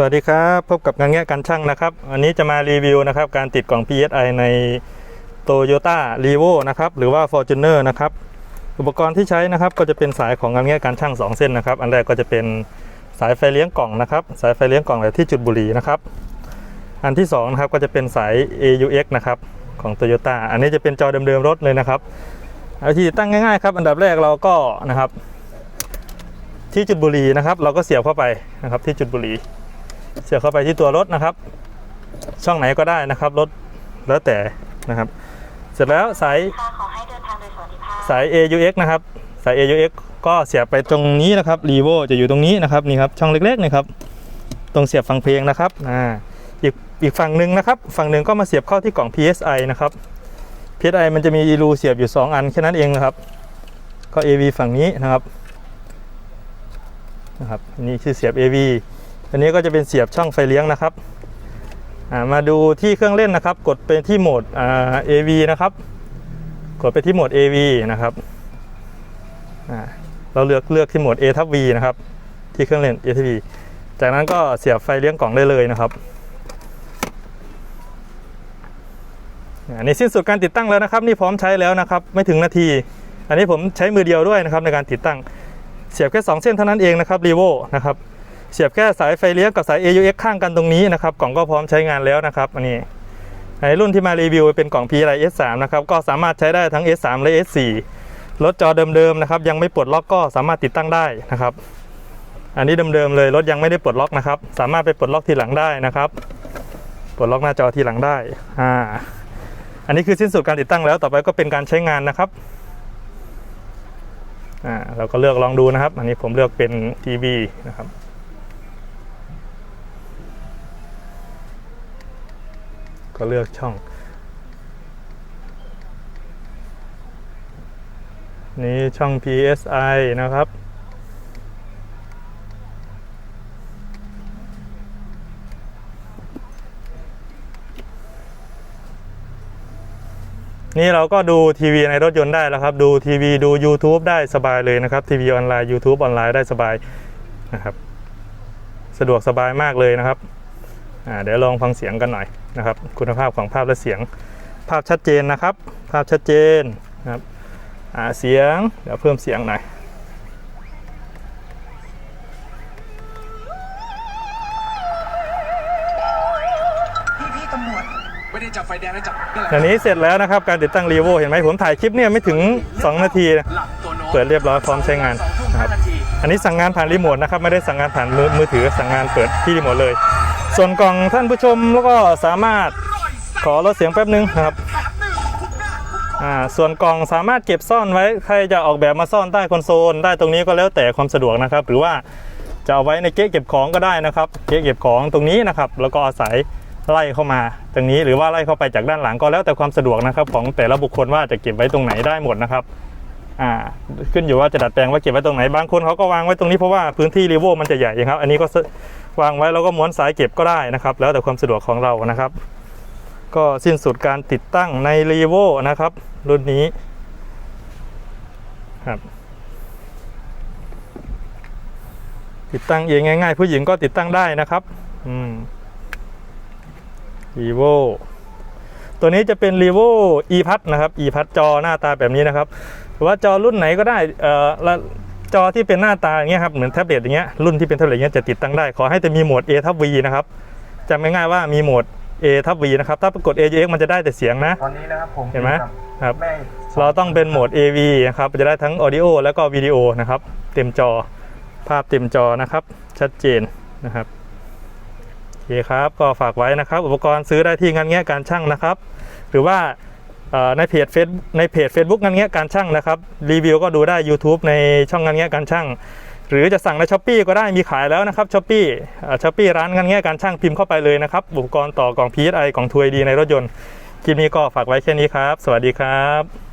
สวัสดีครับพบกับงานแง่การช่างนะครับวันนี้จะมารีวิวนะครับการติดกล่อง PSI ใน Toyota r e v o นะครับหรือว่า Fortuner นะครับอุปกรณ์ที่ใช้นะครับก็จะเป็นสายของงานแง่การช่าง 2 เส้นนะครับอันแรกก็จะเป็นสายไฟเลี้ยงกล่องนะครับสายไฟเลี้ยงกล่องแบบที่จุดบุหรี่นะครับอันที่2นะครับก็จะเป็นสาย AUX นะครับของ Toyota อันนี้จะเป็นจอเดิมๆรถเลยนะครับเอาที่ตั้งง่ายๆครับอันดับแรกเราก็นะครับที่จุดบุหรี่นะครับเราก็เสียบเข้าไปนะครับที่จุดบุหรี่ เสียบเข้าไปที่ตัวรถนะครับ ช่องไหนก็ได้นะครับรถแล้วแต่นะครับ เสร็จแล้วสายสาย AUX นะครับสาย AUX ก็เสียบไปตรงนี้นะครับรีโวจะอยู่ตรงนี้นะครับนี่ครับช่องเล็กๆนะครับ ตรงเสียบฟังเพลงนะครับอ่าอีกอีกฝั่งหนึ่งนะครับ ฝั่งหนึ่งก็มาเสียบเข้าที่กล่อง PSI นะครับ PSI มันจะมีรูเสียบอยู่ 2 อันแค่นั้นเองนะครับ ก็ AV ฝั่งนี้นะครับนะครับนี่คือเสียบ AV อันนี้ก็จะเป็นเสียบช่องไฟเลี้ยงนะครับมาดูที่เครื่องเล่นนะครับ กดไปที่โหมด AV นะครับ กดไปที่โหมด AV นะครับเราเลือกเลือกที่โหมด A ทับ V นะครับ ที่เครื่องเล่น A ทับ V จากนั้นก็เสียบไฟเลี้ยงกล่องได้เลยนะครับอันสิ้นสุดการติดตั้งแล้วนะครับ นี่พร้อมใช้แล้วนะครับ ไม่ถึงนาที อันนี้ผมใช้มือเดียวด้วยนะครับในการติดตั้ง เสียบแค่ 2 เส้นเท่านั้นเองนะครับรีโวนะครับ เสียบแค่สายไฟเลี้ยงกับสาย AUX ข้างกันตรงนี้นะครับ กล่องก็พร้อมใช้งานแล้วนะครับอันนี้ในรุ่นที่มารีวิวเป็นกล่อง PLI S3 นะครับ ก็สามารถใช้ได้ทั้ง S3 และ S4 รถจอเดิมๆนะครับ ยังไม่ปลดล็อกก็สามารถติดตั้งได้นะครับ อันนี้เดิมๆเลยรถยังไม่ได้ปลดล็อกนะครับ สามารถไปปลดล็อกทีหลังได้นะครับ ปลดล็อกหน้าจอทีหลังได้อ่าอันนี้คือสิ้นสุดการติดตั้งแล้วต่อไปก็เป็นการใช้งานนะครับอ่าเราก็เลือกลองดูนะครับ อันนี้ผมเลือกเป็นทีวีนะครับ ก็เลือกช่อง นี่ช่อง PSI นะครับ นี่เราก็ดูทีวีในรถยนต์ได้แล้วครับ ดูทีวีดู YouTube ได้สบายเลยนะครับ ทีวีออนไลน์ YouTube ออนไลน์ได้สบายนะครับ สะดวกสบายมากเลยนะครับ เดี๋ยวลองฟังเสียงกันหน่อยนะครับ คุณภาพของภาพและเสียง ภาพชัดเจนนะครับ ภาพชัดเจนนะครับอ่าเสียงเดี๋ยวเพิ่มเสียงหน่อยพี่พี่ตำรวจไม่ได้จับไฟแดงแล้วจับนี่แหละอันนี้เสร็จแล้วนะครับการติดตั้งรีโวเห็นไหมผมถ่ายคลิปเนี่ยไม่ถึง 2 นาทีนะหลับตัวโน้ตเปิดเรียบร้อยพร้อมใช้งานสองทุ่มนะคห้ารับนาทีอันนี้สั่งงานผ่านรีโมทนะครับไม่ได้สั่งงานผ่านมือมือถือสั่งงานเปิดที่รีโมทเลย ส่วนกล่องท่านผู้ชมแล้วก็สามารถขอลดเสียงแป๊บนึงนะครับอ่าส่วนกล่องสามารถเก็บซ่อนไว้ใครจะออกแบบมาซ่อนใต้คอนโซลได้ตรงนี้ก็แล้วแต่ความสะดวกนะครับ หรือว่าจะเอาไว้ในเก๊ะเก็บของก็ได้นะครับ เก๊ะเก็บของตรงนี้นะครับ แล้วก็อาศัยไล่เข้ามาตรงนี้หรือว่าไล่เข้าไปจากด้านหลังก็แล้วแต่ความสะดวกนะครับ ของแต่ละบุคคลว่าจะเก็บไว้ตรงไหนได้หมดนะครับ อ่าขึ้นอยู่ว่าจะดัดแปลงว่าเก็บไว้ตรงไหนบางคนเขาก็วางไว้ตรงนี้เพราะว่าพื้นที่รีโวมันจะใหญ่ครับ อันนี้ก็วางไว้แล้วก็ม้วนสายเก็บก็ได้นะครับ แล้วแต่ความสะดวกของเรานะครับ ก็สิ้นสุดการติดตั้งในรีโวนะครับ รุ่นนี้ครับติดตั้งเองง่าย ๆ ผู้หญิงก็ติดตั้งได้นะครับ อืมรีโว ตัวนี้จะเป็น r e v o e p a d นะครับ e p a d จอหน้าตาแบบนี้นะครับหรือว่าจอรุ่นไหนก็ได้เอ่อและจอที่เป็นหน้าตาอย่างเงี้ยครับเหมือนแท็บเล็ตอย่างเงี้ยรุ่นที่เป็นแท็บเล็ตอย่างเงี้ยจะติดตั้งได้ขอให้จะมีโหมด A ทับ V นะครับจำง่ายๆว่ามีโหมด A ทับ V นะครับ ถ้าปรากฏ AJX มันจะได้แต่เสียงนะ ตอนนี้นะครับผมเห็นไหมครับแม่เราต้องเป็นโหมด AV นะครับจะได้ทั้ง Audio แล้วก็วิดีโอนะครับ เต็มจอภาพเต็มจอนะครับ ชัดเจนนะครับโอ เคครับก็ฝากไว้นะครับ อุปกรณ์ซื้อได้ที่งานเงี้ยการช่างนะครับ หรือว่าในเพจเฟซในเพจ Facebook งานเงี้ยการช่างนะครับ รีวิวก็ดูได้ YouTube ในช่องงานเงี้ยการช่างหรือจะสั่งในช้อปปีก็ได้มีขายแล้วนะครับช้อปปี้ช้อปปี้ร้านงานเงี้ยการช่างพิมพ์เข้าไปเลยนะครับ อุปกรณ์ต่อกล่อง PSI กล่องทวร์ดีในรถยนต์คลิปนี้ก็ฝากไว้แค่นี้ครับ สวัสดีครับ